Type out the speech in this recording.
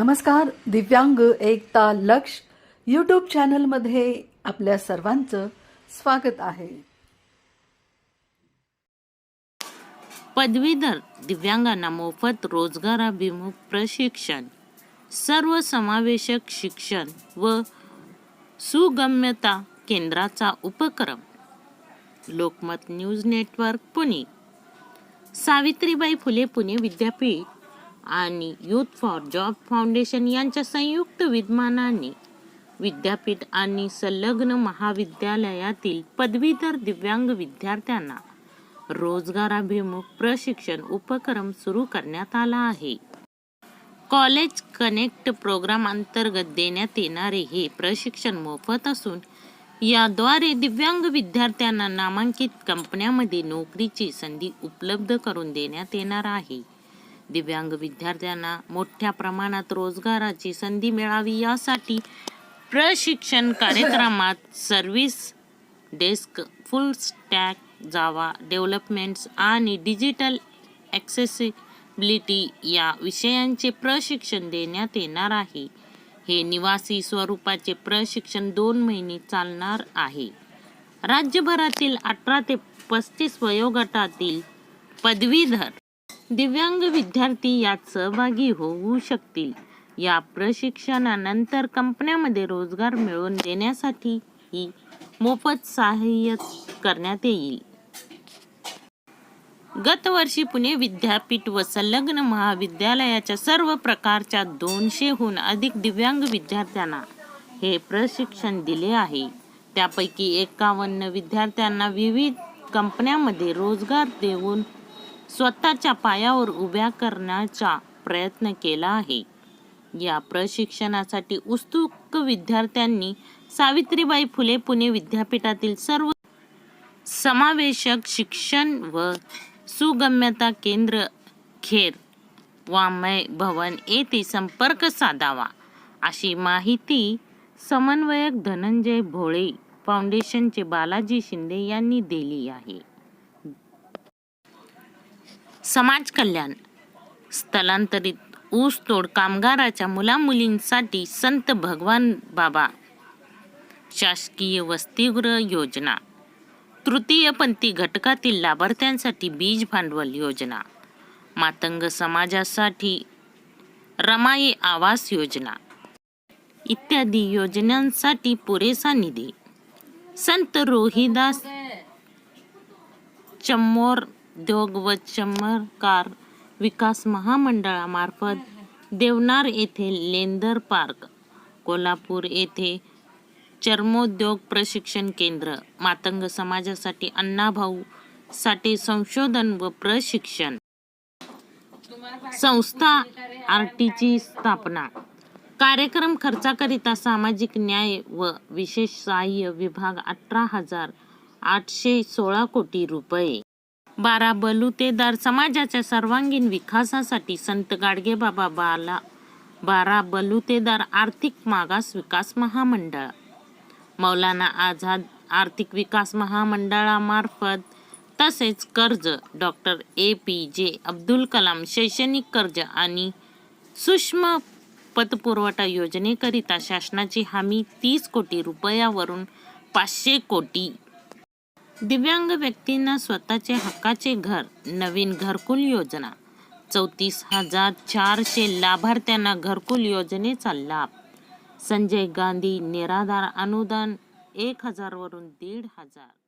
नमस्कार दिव्यांग एकता लक्ष यूट्यूब चॅनलमध्ये आपल्या सर्वांचं स्वागत आहे. पदवीधर दिव्यांगांना मोफत रोजगाराभिमुख प्रशिक्षण सर्वसमावेशक शिक्षण व सुगम्यता केंद्राचा उपक्रम. Lokmat news network Pune. Savitribai Phule Pune विद्यापीठ आणि युथ फॉर जॉब फाउंडेशन यांच्या संयुक्त विद्यमानाने विद्यापीठ आणि संलग्न महाविद्यालयातील पदवीधर दिव्यांग विद्यार्थ्यांना रोजगाराभिमुख प्रशिक्षण उपक्रम सुरू करण्यात आला आहे. कॉलेज कनेक्ट प्रोग्राम अंतर्गत देण्यात येणारे हे प्रशिक्षण मोफत असून याद्वारे दिव्यांग विद्यार्थ्यांना नामांकित कंपन्यांमध्ये नोकरीची संधी उपलब्ध करून देण्यात येणार आहे. दिव्यांग विद्यार्थ्यांना मोठ्या प्रमाणात रोजगाराची संधी मिळावी यासाठी प्रशिक्षण कार्यक्रमात service desk full stack Java developments आणि डिजिटल ॲक्सेसिबिलिटी या विषयांचे प्रशिक्षण देण्यात येणार आहे. हे निवासी स्वरूपाचे प्रशिक्षण दोन महिने चालणार आहे. राज्यभरातील अठरा ते पस्तीस वयोगटातील पदवीधर दिव्यांग विद्यार्थी यात सहभागी होऊ शकतील. या प्रशिक्षणानंतर कंपन्यामध्ये रोजगार मिळवून देण्यासाठी ही मोफत सहाय्य करण्यात येईल. गतवर्षी पुणे विद्यापीठ व संलग्न महाविद्यालयाच्या सर्व प्रकारच्या दोनशेहून अधिक दिव्यांग विद्यार्थ्यांना हे प्रशिक्षण दिले आहे. त्यापैकी एकावन्न विद्यार्थ्यांना विविध कंपन्यांमध्ये रोजगार देऊन स्वतःच्या पायावर उभ्या करण्याचा प्रयत्न केला आहे. या प्रशिक्षणासाठी उत्सुक विद्यार्थ्यांनी सावित्रीबाई फुले पुणे विद्यापीठातील सर्व समावेशक शिक्षण व सुगम्यता केंद्र खेर वामय भवन येथे संपर्क साधावा अशी माहिती समन्वयक धनंजय भोळे फाउंडेशनचे बालाजी शिंदे यांनी दिली आहे. समाज कल्याण स्थलांतरित ऊसतोड कामगाराच्या मुलामुलींसाठी संत भगवान बाबा. शासकीय वसतिगृह योजना. तृतीयपंथी घटकातील लाभार्थ्यांसाठी बीज भांडवल योजना. मातंग समाजासाठी रमाई आवास योजना. इत्यादी योजनांसाठी पुरेसा निधी. संत रोहिदास चम्मोर उद्योग व चमत्कार विकास महामंडळामार्फत देवनार येथे लेंदर पार्क कोल्हापूर येथे चर्मोद्योग प्रशिक्षण केंद्र मातंग समाजासाठी अण्णाभाऊ साठी संशोधन व प्रशिक्षण संस्था आरटीची स्थापना कार्यक्रम खर्चाकरिता सामाजिक न्याय व विशेष सहाय्य विभाग अठरा हजार आठशे सोळा कोटी रुपये. बारा बलुतेदार समाजाच्या सर्वांगीण विकासासाठी संत गाडगेबाबा बाला बारा बलुतेदार आर्थिक मागास विकास महामंडळ. मौलाना आझाद आर्थिक विकास महामंडळामार्फत तसेच कर्ज डॉक्टर ए पी जे अब्दुल कलाम शैक्षणिक कर्ज आणि सूक्ष्म पतपुरवठा योजनेकरिता शासनाची हमी तीस कोटी रुपयावरून पाचशे कोटी दिव्यांग व्यक्तींना स्वतःचे हक्काचे घर नवीन घरकुल योजना. चौतीस हजार चारशे लाभार्थ्यांना घरकुल योजनेचा लाभ. संजय गांधी निराधार अनुदान एक हजारवरून दीड हजार.